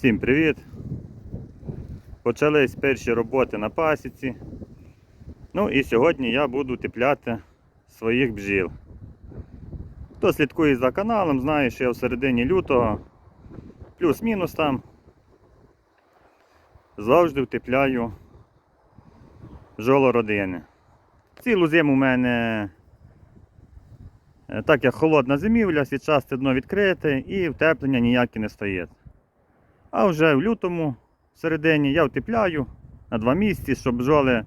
Всім привіт! Почались перші роботи на пасіці. Ну і сьогодні я буду утепляти своїх бджіл. Хто слідкує за каналом, знає, що я в середині лютого, плюс-мінус там, завжди утепляю бджолородини. Цілу зиму у мене, е, так як холодна зимівля, січасте дно відкрите і втеплення ніяке не стоїть. А вже в лютому, середині, я утепляю на два місяці, щоб бджоли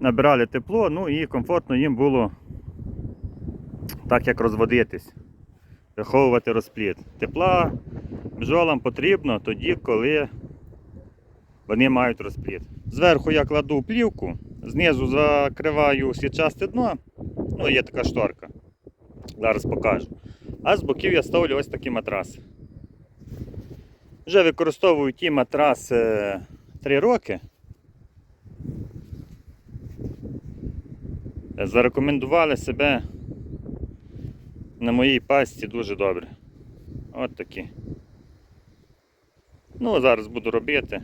набирали тепло, ну і комфортно їм було так як розводитись, виховувати розплід. Тепла бджолам потрібно тоді, коли вони мають розплід. Зверху я кладу плівку, знизу закриваю сітчасте дно, ну є така шторка. Зараз покажу. А з боків я ставлю ось такі матраси. Вже використовую ті матраси 3 роки. Зарекомендували себе на моїй пасті дуже добре. От такі. Ну, зараз буду робити,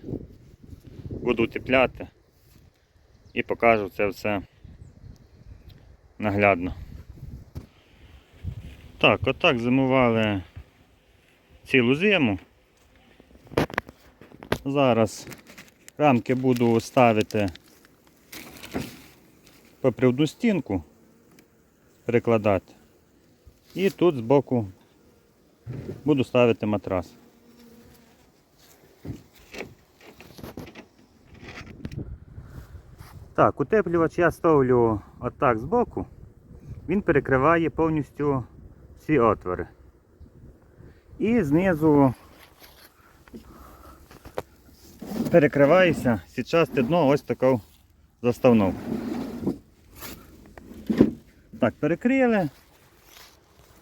буду утепляти і покажу це все наглядно. Так, отак зимували цілу зиму. Зараз рамки буду ставити по приводну стінку, прикладати. І тут збоку буду ставити матрас. Так, утеплювач я ставлю отак збоку. Він перекриває повністю всі отвори. І знизу перекривається січасте дно ось таку заставну. Так, перекрили.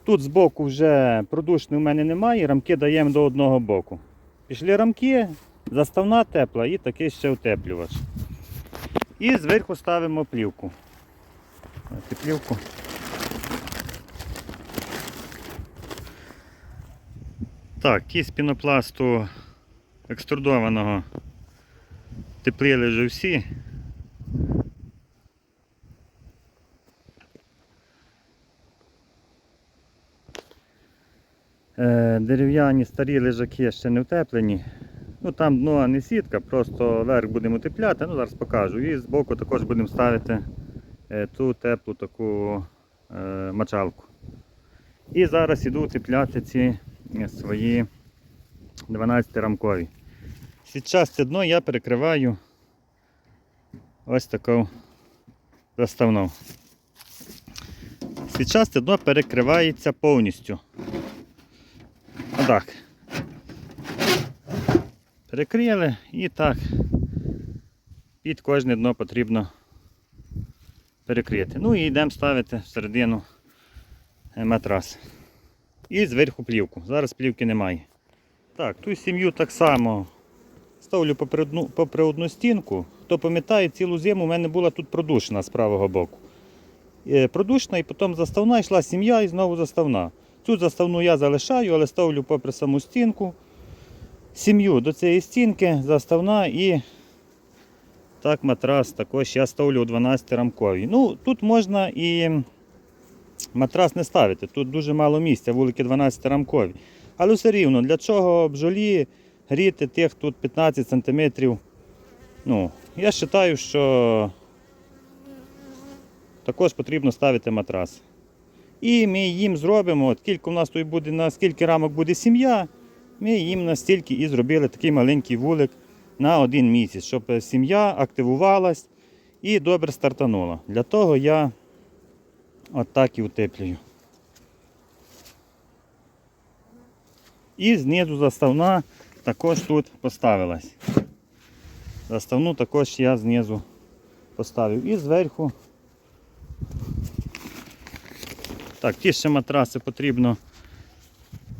Тут збоку вже продушної у мене немає, рамки даємо до одного боку. Пішли рамки, заставна тепла і такий ще утеплювач. І зверху ставимо плівку. Плівку. Так, з пінопласту екструдованого тепліли вже всі. Е, Дерев'яні старі лежаки ще не утеплені. Ну Там дно не сітка, просто верх будемо утепляти, ну зараз покажу. І збоку також будемо ставити е, ту теплу таку е, мочалку. І зараз іду утепляти ці свої 12 рамкові. Це дно я перекриваю ось таку заставну. Зараз це дно перекривається повністю. Отак. Перекрили і так під кожне дно потрібно перекрити. Ну і йдемо ставити всередину е, матрас. І зверху плівку. Зараз плівки немає. Так, ту сім'ю так само ставлю попри одну, попри одну стінку. Хто пам'ятає, цілу зиму у мене була тут продушна з правого боку. Е, Продушна і потім заставна йшла сім'я і знову заставна. Цю заставну я залишаю, але ставлю попри саму стінку. Сім'ю до цієї стінки, заставна і так матрас також я ставлю у 12 рамковій. Ну, Тут можна і матрас не ставити, тут дуже мало місця, вулики 12 рамкові. Але все рівно, для чого бджолі гріти тих тут 15 см. Ну, я вважаю, що також потрібно ставити матрас. І ми їм зробимо, от кілька у нас тут буде, на скільки рамок буде сім'я, ми їм настільки і зробили такий маленький вулик на один місяць, щоб сім'я активувалась і добре стартанула. Для того я отак і утеплюю. І знизу заставна також тут поставилась. Заставну також я знизу поставив. І зверху Так, ті ще матраси потрібно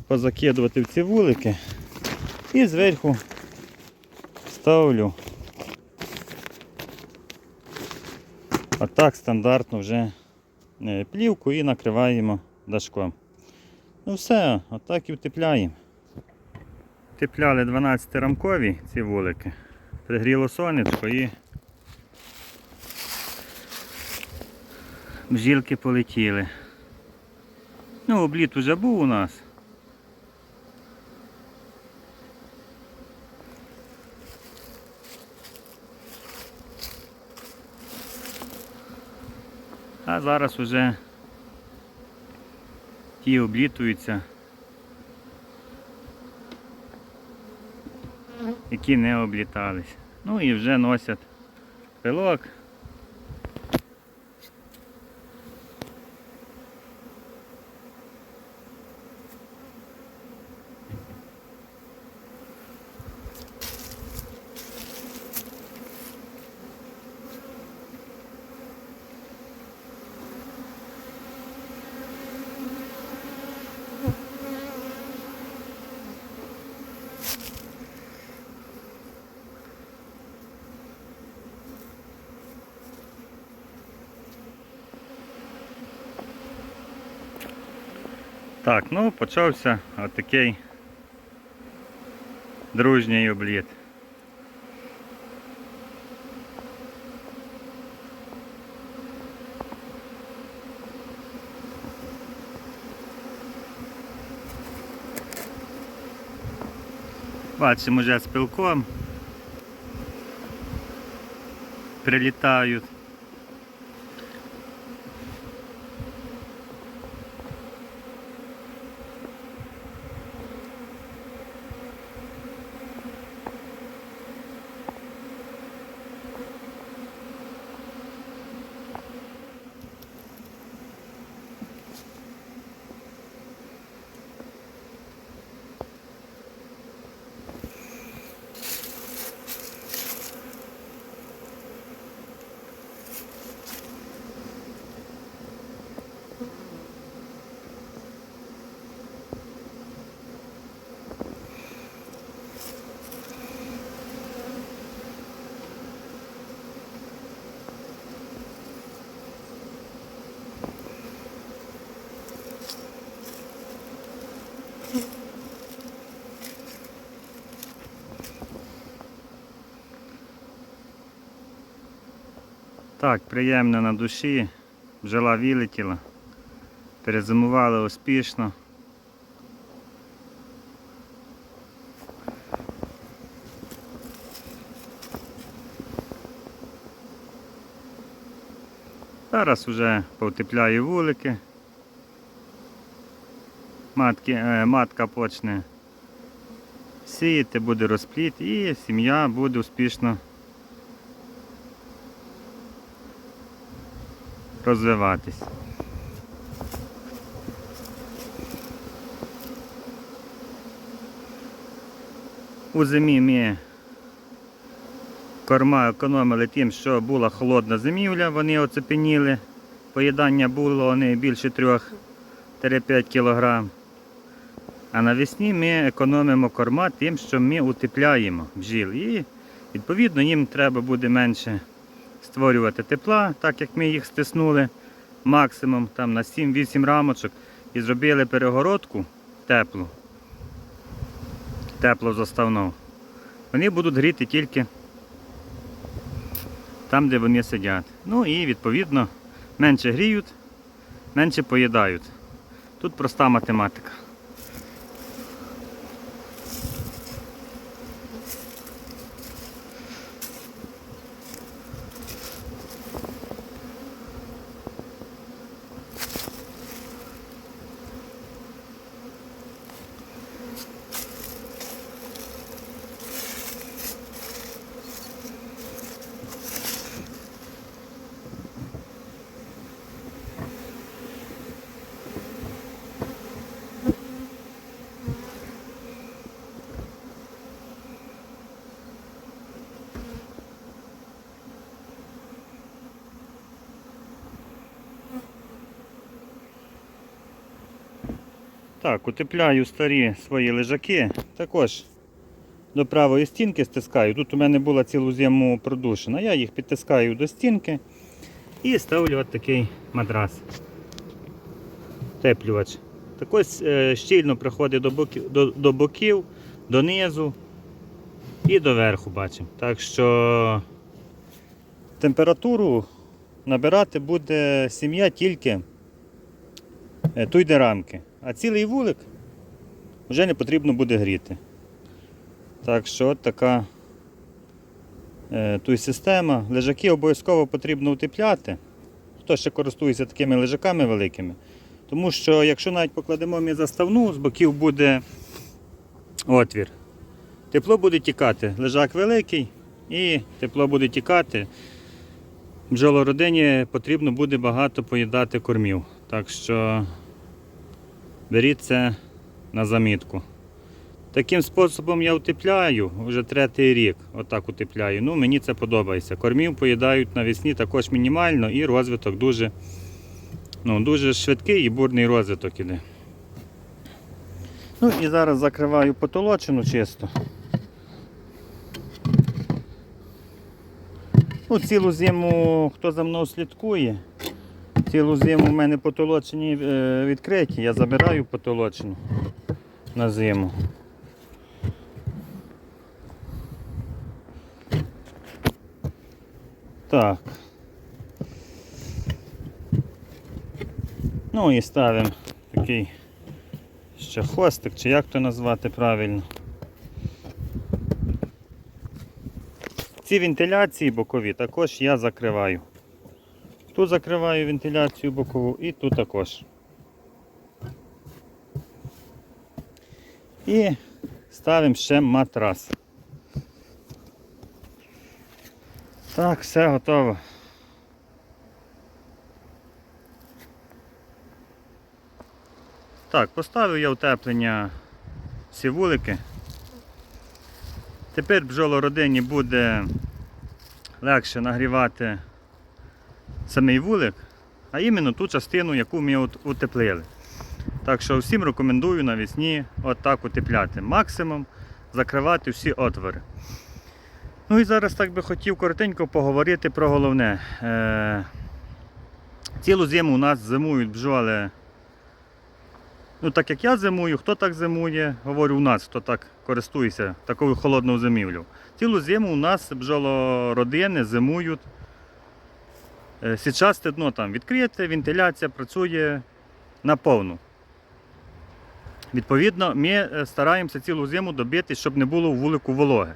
позакидувати в ці вулики. І зверху ставлю. Отак стандартно вже е, плівку і накриваємо дашком. Ну все, отак і втепляємо. Утепляли 12 рамкові ці вулики. Пригріло сонечко і бжілки полетіли. Ну, обліт уже був у нас. А зараз уже ті облітуються, які не облітались. Ну і вже носять пилок. Так, ну почався отакий дружній обліт. Бачимо вже з пилком. Прилітають. Так, приємно на душі. Бджола вилетіла. Перезимували успішно. Зараз вже повтепляю вулики. Матки, е, матка почне сіяти, буде розпліт і сім'я буде успішно розвиватись. У зимі ми корма економили тим, що була холодна зимівля, вони оцепеніли. Поїдання було не більше 3-5 кг. А навесні ми економимо корма тим, що ми утепляємо бджіл. І відповідно їм треба буде менше створювати тепла, так як ми їх стиснули максимум там, на 7-8 рамочок і зробили перегородку теплу, тепло заставну. Вони будуть гріти тільки там, де вони сидять. Ну і відповідно менше гріють, менше поїдають. Тут проста математика. Так, утепляю старі свої лежаки. Також до правої стінки стискаю. Тут у мене була цілу зиму продушена. Я їх підтискаю до стінки і ставлю от такий матрас. Теплювач. Також е, щільно приходить до боків, до, до боків, донизу і до верху бачимо. Так що температуру набирати буде сім'я тільки е, туйде рамки. А цілий вулик вже не потрібно буде гріти. Так що от така е, туй система. Лежаки обов'язково потрібно утепляти. Хто ще користується такими лежаками великими. Тому що якщо навіть покладемо ми заставну, з боків буде отвір. Тепло буде тікати. Лежак великий і тепло буде тікати. Бджолородині потрібно буде багато поїдати кормів. Так що беріть це на замітку. Таким способом я утепляю вже третій рік. Отак утепляю. Ну, мені це подобається. Кормів поїдають навесні також мінімально і розвиток дуже, ну, дуже швидкий і бурний розвиток іде. Ну і зараз закриваю потолочину чисто. Ну, цілу зиму, хто за мною слідкує, цілу зиму в мене потолочені е, відкриті, я забираю потолочину на зиму. Так. Ну і ставимо такий ще хвостик, чи як то назвати правильно. Ці вентиляції бокові також я закриваю. Тут закриваю вентиляцію бокову і тут також. І ставимо ще матрас. Так, все готово. Так, поставив я утеплення всі вулики. Тепер бджолородині буде легше нагрівати самий вулик, а іменно ту частину, яку ми от утеплили. Так що всім рекомендую навесні отак утепляти. Максимум закривати всі отвори. Ну і зараз так би хотів коротенько поговорити про головне. Е, цілу зиму у нас зимують бджоли. Ну, так як я зимую, хто так зимує, говорю у нас, хто так користується такою холодною зимівлю. Цілу зиму у нас бджолородини зимують. Е, Січасте дно там відкрите, вентиляція працює наповну. Відповідно, ми е, стараємося цілу зиму добити, щоб не було в вулику вологи.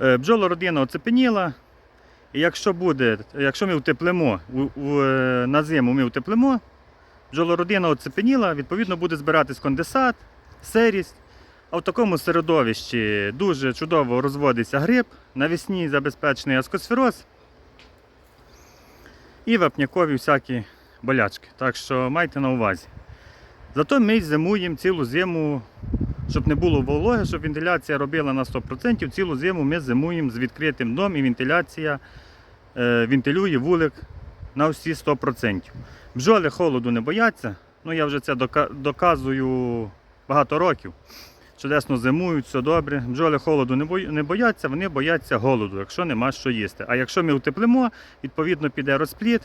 Е, Бджолородина оцепеніла. І якщо буде, якщо ми е, на зиму ми утеплимо, бджолородина оцепеніла, відповідно буде збиратись конденсат, серість. А в такому середовищі дуже чудово розводиться гриб, навесні забезпечений аскосфероз і вапнякові всякі болячки. Так що майте на увазі. Зато ми зимуємо цілу зиму, щоб не було вологи, щоб вентиляція робила на 100%. Цілу зиму ми зимуємо з відкритим дном і вентиляція е, вентилює вулик на всі 100%. Бджоли холоду не бояться. Ну я вже це доказую багато років. Чудесно зимують, все добре. Бджоли холоду не бояться, вони бояться голоду, якщо нема що їсти. А якщо ми утеплимо, відповідно піде розпліт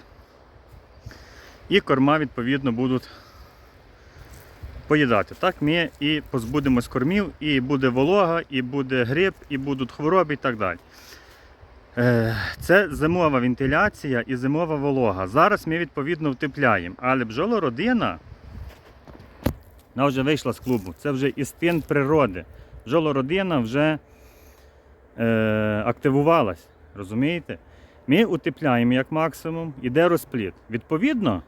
і корма відповідно будуть поїдати. Так ми і позбудемось кормів, і буде волога, і буде гриб, і будуть хвороби і так далі. Е, Це зимова вентиляція і зимова волога. Зараз ми відповідно втепляємо, але бджолородина вона вже вийшла з клубу. Це вже істин природи. Бджолородина вже е, активувалась. Розумієте? Ми утепляємо як максимум, іде розпліт. Відповідно,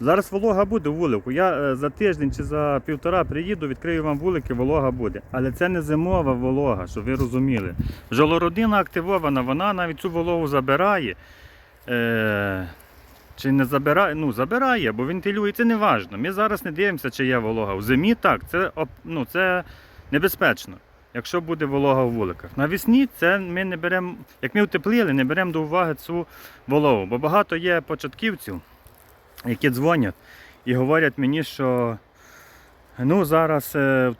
зараз волога буде вулику. Я е, за тиждень чи за півтора приїду, відкрию вам вулики, волога буде. Але це не зимова волога, щоб ви розуміли. Бджолородина активована, вона навіть цю вологу забирає. Е, чи не забирає? Ну, забирає, бо вентилює, це не важливо. Ми зараз не дивимося, чи є волога. В зимі так, це, ну, це небезпечно, якщо буде волога в вуликах. Навесні це ми не беремо, як ми утеплили, не беремо до уваги цю вологу. Бо багато є початківців, які дзвонять і говорять мені, що ну, зараз е,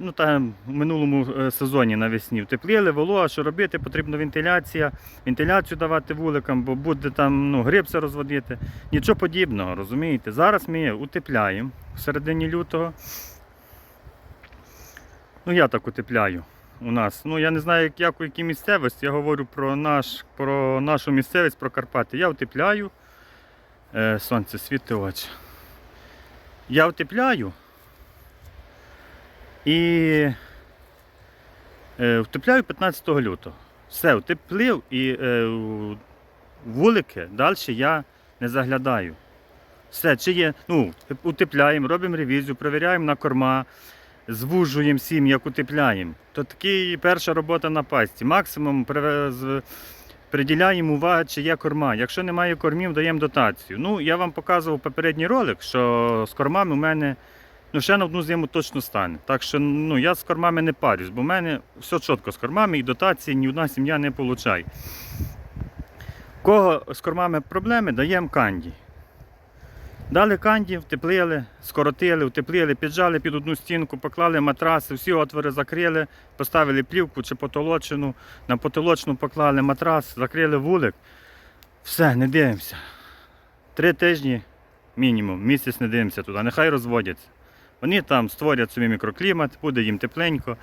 ну там в минулому е, сезоні навесні втеплили, волога, що робити, потрібна вентиляція, вентиляцію давати вуликам, бо буде там ну, все розводити. Нічого подібного, розумієте? Зараз ми утепляємо в середині лютого. Ну, я так утепляю у нас. Ну, я не знаю, як, у якій місцевості. Я говорю про, наш, про нашу місцевість, про Карпати. Я утепляю. Е, сонце світи очі. Я утепляю. І е, утепляю 15 лютого. Все, утеплив і е, вулики далі я не заглядаю. Все, чи є, ну, утепляємо, робимо ревізію, перевіряємо на корма, звужуємо сім, як утепляємо. То таки перша робота на пасті. Максимум приділяємо увагу, чи є корма. Якщо немає кормів, даємо дотацію. Ну, я вам показував попередній ролик, що з кормами у мене ну, ще на одну зиму точно стане. Так що ну, я з кормами не парюсь, бо в мене все чітко з кормами і дотації ні одна сім'я не. У Кого з кормами проблеми, даємо канді. Дали канді, втеплили, скоротили, втеплили, піджали під одну стінку, поклали матраси, всі отвори закрили, поставили плівку чи потолочину, на потолочну поклали матрас, закрили вулик. Все, не дивимося. Три тижні мінімум, місяць не дивимося туди, нехай розводяться. Вони там створять собі мікроклімат, буде їм тепленько,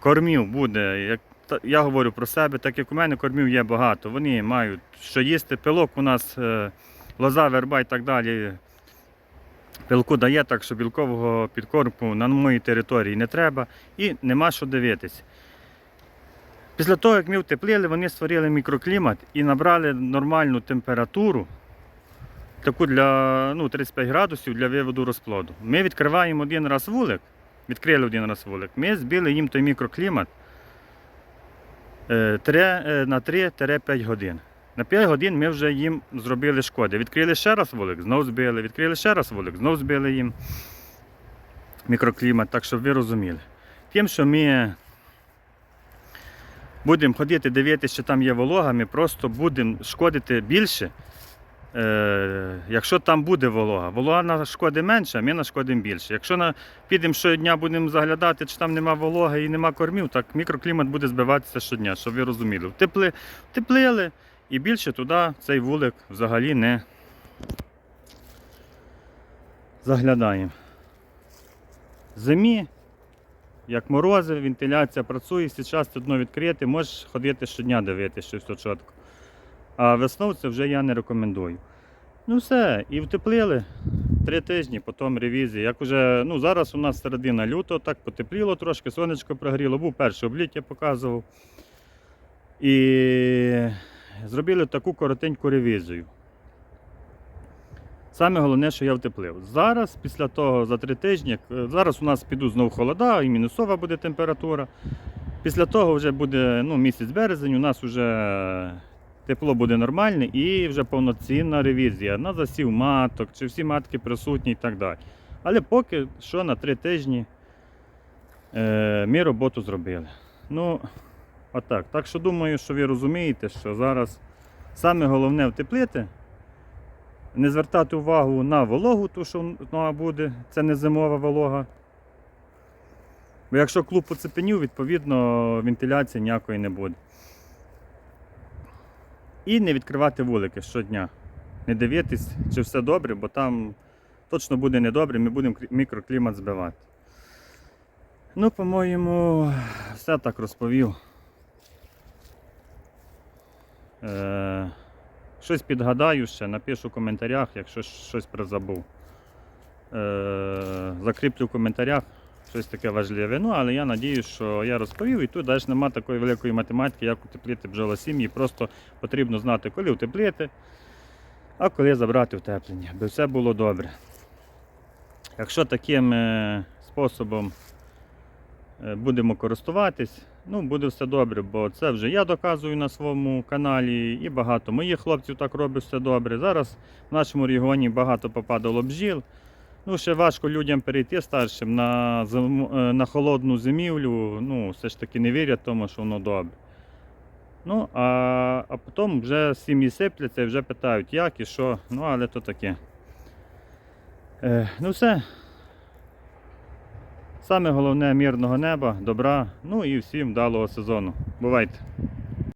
кормів буде. Як, я говорю про себе, так як у мене кормів є багато. Вони мають що їсти. Пилок у нас е, лоза, верба і так далі. Пилку дає, так що білкового підкормку на моїй території не треба і нема що дивитись. Після того, як ми втеплили, вони створили мікроклімат і набрали нормальну температуру, таку для ну, 35 градусів для виводу розплоду. Ми відкриваємо один раз вулик, відкрили один раз вулик, ми збили їм той мікроклімат е, е, на 3-5 годин. На 5 годин ми вже їм зробили шкоди. Відкрили ще раз вулик, знов збили, відкрили ще раз вулик, знов збили їм мікроклімат, так щоб ви розуміли. Тим, що ми будемо ходити, дивитися, що там є волога, ми просто будемо шкодити більше, е, якщо там буде волога. Волога нашкодить менше, а ми нашкодимо більше. Якщо на, підемо щодня, будемо заглядати, чи там нема вологи і нема кормів, так мікроклімат буде збиватися щодня, щоб ви розуміли. Втепли, втеплили і більше туди цей вулик взагалі не заглядаємо. Зимі, як морози, вентиляція працює, зараз одно відкрити, можеш ходити щодня дивитися, що все чітко. А весною це вже я не рекомендую. Ну все, і втеплили три тижні, потім ревізія. Як уже, ну зараз у нас середина лютого, так потепліло трошки, сонечко прогріло, був перший облік, я показував. І зробили таку коротеньку ревізію. Саме головне, що я втеплив. Зараз, після того, за три тижні, е, зараз у нас підуть знов холода, і мінусова буде температура. Після того вже буде ну, місяць березень, у нас вже тепло буде нормальне і вже повноцінна ревізія на засів маток, чи всі матки присутні і так далі. Але поки що на три тижні е, ми роботу зробили. Ну, отак. Так що думаю, що ви розумієте, що зараз саме головне втеплити, не звертати увагу на вологу, ту, що вона буде, це не зимова волога. Бо якщо клуб оцепенів, відповідно вентиляції ніякої не буде. І не відкривати вулики щодня. Не дивитись, чи все добре, бо там точно буде недобре, ми будемо мікроклімат збивати. Ну, по-моєму, все так розповів. Е, щось підгадаю ще, напишу в коментарях, якщо щось призабув. Е, закріплю в коментарях щось таке важливе. Ну, але я надіюсь, що я розповів, і тут навіть немає такої великої математики, як утеплити бджолосім'ї. Просто потрібно знати, коли утеплити, а коли забрати утеплення, аби все було добре. Якщо таким е, способом е, будемо користуватись, ну буде все добре, бо це вже я доказую на своєму каналі, і багато моїх хлопців так роблять все добре. Зараз в нашому регіоні багато попадало бджіл. Ну, ще важко людям перейти старшим на, зим- е, на холодну зимівлю. Ну, все ж таки не вірять тому, що воно добре. Ну, а, а потім вже сім'ї сипляться і вже питають, як і що. Ну, але то таке. Е, ну все. Саме головне мирного неба, добра, ну і всім вдалого сезону. Бувайте!